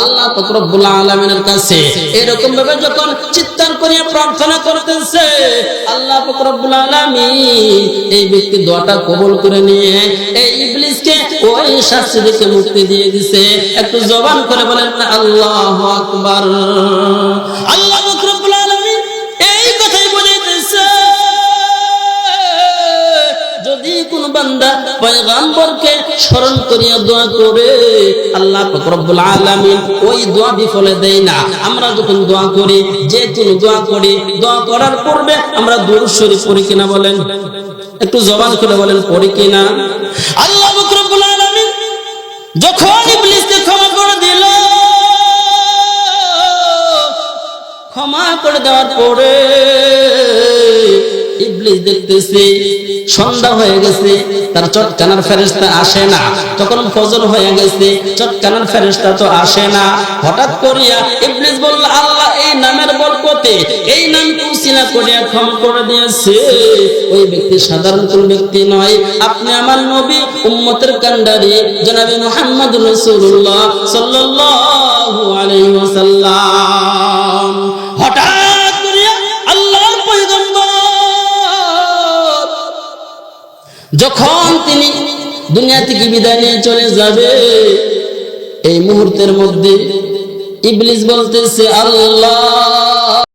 আল্লাহ রব্বুল আলামিনের কাছে এরকম ভাবে যখন চিত্তান করিয়া প্রার্থনা করতেছে, আল্লাহ রব্বুল আলামিন এই ব্যক্তি দোয়াটা কবল করে নিয়ে এই ইবলিসকে ওই শাস্তি থেকে মুক্তি দিয়ে দিছে। একটু জবান করে বলেন, আল্লাহু আকবার। যদি কোন বান্দা পয়গাম্বরকে স্মরণ করিয়া দোয়া করে আল্লাহ রব্বুল আলামিন ওই দোয়া বিফলে দেয় না। আমরা যখন দোয়া করি, যে কোন দোয়া করি, দোয়া করার পূর্বে আমরা দুরূদ শরীফ পড়ি কিনা বলেন? একটু জবান করে বলেন, পড়ি কিনা? আল্লাহ রব্বুল আলামিন যখন ইবলিসকে ক্ষমা করে দিল, ক্ষমা করে দেওয়ার পরে ইবলিস দেখতেছে, সন্ধ্যা হয়ে গেছে, তার ফেরেশতা আসে না। তখন ফজর হয়ে গেছে ফেরেশতা তো আসে না। হঠাৎ করিয়া ইবলিস বলল, আল্লাহ, এই নামের বরকতে, এই নাম করিয়া করে দিয়েছে। ওই ব্যক্তি সাধারণ কোন ব্যক্তি নয়। আপনি আমার নবী, উম্মতের কান্ডারি, জনাবে মুহাম্মদ রাসূলুল্লাহ সাল্লাল্লাহু আলাইহি ওয়াসাল্লাম। যখন তিনি দুনিয়া থেকে বিদায় নিয়ে চলে যাবে এই মুহূর্তের মধ্যে ইবলিস বলতেছে আল্লাহ!